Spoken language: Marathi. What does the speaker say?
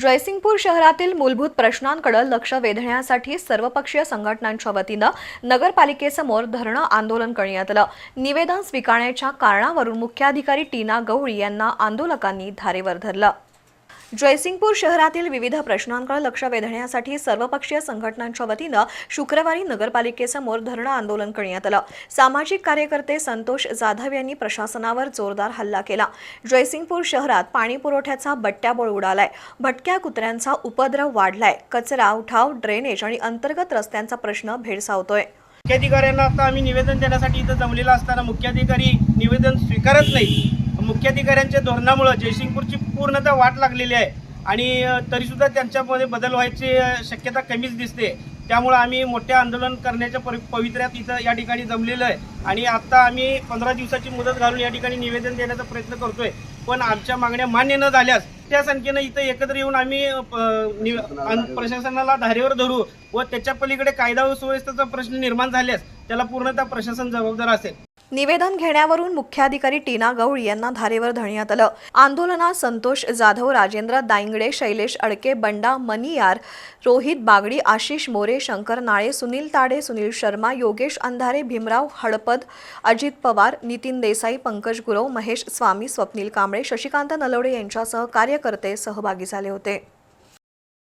जयसिंगपूर शहरातील मूलभूत प्रश्नांकडे लक्ष वेधण्यासाठी सर्वपक्षीय संघटनांच्या वतीनं नगरपालिकेसमोर धरणं आंदोलन करण्यात आलं. निवेदन स्वीकारण्याच्या कारणावरून मुख्याधिकारी टीना गवळी यांना आंदोलकांनी धारेवर धरलं. जयसिंगपूर शहरातील विविध प्रश्नांकडे लक्ष वेधण्यासाठी सर्वपक्षीय संघटनांच्या वतीनं शुक्रवारी नगरपालिकेसमोर धरणं आंदोलन करण्यात आलं. सामाजिक कार्यकर्ते संतोष जाधव यांनी प्रशासनावर जोरदार हल्ला केला. जयसिंगपूर शहरात पाणी पुरवठ्याचा बट्ट्याबोळ उडालाय. भटक्या कुत्र्यांचा उपद्रव वाढलाय. कचरा उठाव ड्रेनेज आणि अंतर्गत रस्त्यांचा प्रश्न भेडसावतोय. मुख्याधिकाऱ्यांना आता आम्ही निवेदन देण्यासाठी इथं जमलेला असताना मुख्याधिकारी निवेदन स्वीकारत नाही मुख्याधिकाऱ्यांच्या धोरणामुळं जयसिंगपूरची पूर्णतः वाट लागलेली आहे. आणि तरीसुद्धा त्यांच्यामध्ये बदल व्हायची शक्यता कमीच दिसते. त्यामुळं आम्ही मोठे आंदोलन करण्याच्या परि पवित्र्यात इथं या ठिकाणी जमलेलं आहे. आणि आत्ता आम्ही पंधरा दिवसाची मुदत घालून या ठिकाणी निवेदन देण्याचा प्रयत्न करतोय. पण आमच्या मागण्या मान्य न झाल्यास त्या संख्येनं इथं एकत्र येऊन आम्ही प- नि- प्रशासनाला धारेवर धरू व त्याच्या पलीकडे कायदा व सुव्यवस्थेचा प्रश्न निर्माण झाल्यास त्याला पूर्णतः प्रशासन जबाबदार असेल. निवेदन घेण्यावरून मुख्याधिकारी टीना गवळी यांना धारेवर धरण्यात आलं. आंदोलनात संतोष जाधव राजेंद्र दायंगडे शैलेश अडके बंडा मनियार रोहित बागडी आशिष मोरे शंकर नाळे सुनील ताडे सुनील शर्मा योगेश अंधारे भीमराव हडपद अजित पवार नितीन देसाई पंकज गुरव महेश स्वामी स्वप्नील कांबळे शशिकांत नलवडे यांच्यासह कार्यकर्ते सहभागी झाले होते.